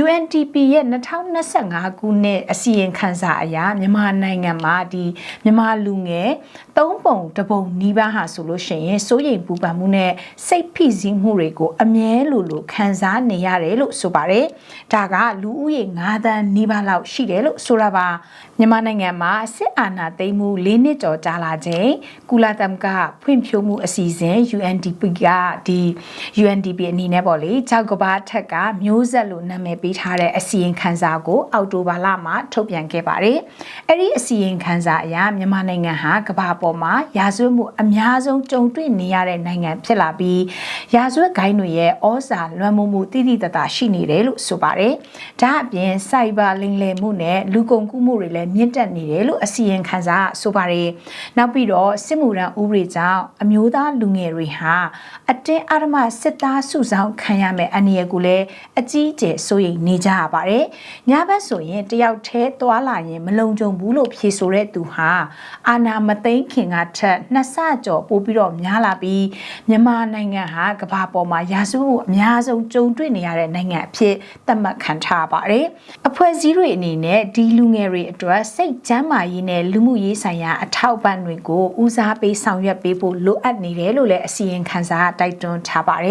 UNDP ရဲ့2025ခုနှစ်အစီရင်ခံစာအရမြန်မာနိုင်ငံမှာဒီမြန်မာလူငယ်သုံးပုံတစ်ပုံနီးပါးဟာဆိုလို့ရှိရင်စိုးရိမ်ပူပန်မှုနဲ့စိတ်ဖိစီးမှုတွေကိုအမြဲလိုလိုခံစားနေရတယ်လို့ဆိုပါတယ်။ဒါကလူဦးရေ9သန်းနီးပါးလောက်ရှိတယ်လို့ဆိုတာပါ။မြန်မာနိုင်ငံမှာစစ်အာဏာသိမ်းမှု၄နှစ်ကျော်ကြာလာချိန်ကုလသမဂ္ဂဖွံ့ဖြိုးမှုအစီအစဉ် UNDP ကဒီ UNDP အနေနဲ့ပေါ့လေကြောက်ကဘာထက်ကမျိုးဆက်လို့နာမည်ပေးထားတဲ့အစီရင်ခံစာကို အောက်တိုဘာလမှာထုတ်ပြန်ခဲ့ပါတယ်။အဲ့ဒီအစီရင်ခံစာအရမြန်မာနိုင်ငံဟာကမ္ဘာပေါ်မှာရာဇဝတ်မှုအများဆုံးကြုံတွေ့နေရတဲ့နိုင်ငံဖြစ်လာပြီး ရာဇဝတ်ဂိုင်းတွေရဲ့ဩဇာလွှမ်းမိုးမှုတိတိတတ်တာရှိနေတယ်လို့ဆိုပါတယ်။ဒါအပြင်စိုက်ဘာလိမ်လည်မှုနဲ့လူကုန်ကူးမှုတွေလည်းမြင့်တက်နေတယ်လို့အစီရင်ခံစာကဆိုပါတယ်။နောက်ပြီးတော့စစ်မှုထမ်းဥပဒေကြောင့်အမျိုးသားလူငယ်တွေဟာအတင်းအဓမ္မစစ်သားစုဆောင်ခံရမယ်အနေရကိုလည်းအကြီးအကျယ်စိုးရိမ်နေကြရပါတယ်။ညဘက်ဆိုရင်တယောက်တည်းသွားလာရင်မလုံခြုံဘူးလို့ဖြေဆိုတဲ့သူဟာအာနာမသိန်းခင်ကထက်နှစ်ဆကျော်ပိုပြီးတော့များလာပြီးမြန်မာနိုင်ငံဟာကမ္ဘာပေါ်မှာရာစုမှုအများဆုံးကြုံတွေ့နေရတဲ့နိုင်ငံအဖြစ်သတ်မှတ်ခံထားပါတယ်။အဖွဲ့အစည်းတွေအနေနဲ့ဒီလူငယ်တွေအတွက်စိတ်ကျန်းမာရေးနဲ့လူမှုရေးဆိုင်ရာအထောက်အပံ့တွေကိုဦးစားပေးဆောင်ရွက်ပေးဖို့လိုအပ်နေတယ်လို့လည်းအစီရင်ခံစာကတိုက်တွန်းထားပါတယ်